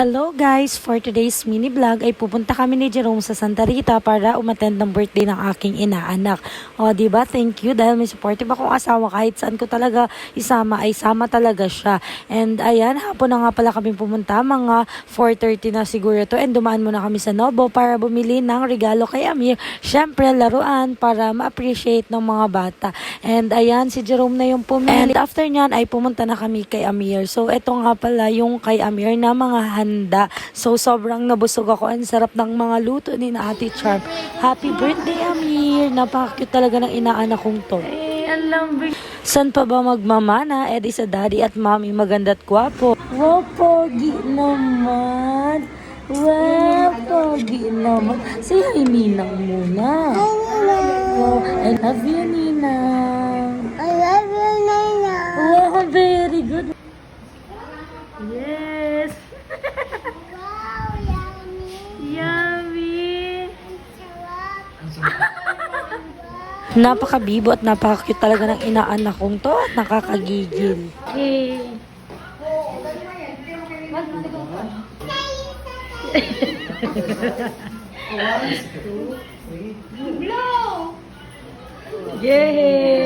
Hello guys! For today's mini vlog ay pupunta kami ni Jerome sa Santa Rita para umattend ng birthday ng aking inaanak. O, ba? Thank you dahil may supportive akong asawa kahit saan ko talaga isama ay sama talaga siya. And ayan, hapon na nga pala kami pumunta, mga 4.30 na siguro to and dumaan muna kami sa Nobo para bumili ng regalo kay Amir. Syempre, laruan para ma-appreciate ng mga bata. And ayan, si Jerome na yung pumili. And after nyan ay pumunta na kami kay Amir. So, eto nga pala yung kay Amir na mga handa. So, sobrang nabusog ako. Ang sarap ng mga luto ni na Ate Charm. Happy birthday, Amir! Napaka-cute talaga ng inaanak kong to. San pa ba magmamana? Eh di sa daddy at mommy maganda at gwapo. Wow, pogi naman. Wow, pogi naman. Say hi, Ninang muna. Oh, I love you, Ninang. I love you, Nana. Wow, very good. Yes. Napakabibo at napaka-cute talaga ng inaanak kong to at nakakagigil. Okay. Yay! Yay!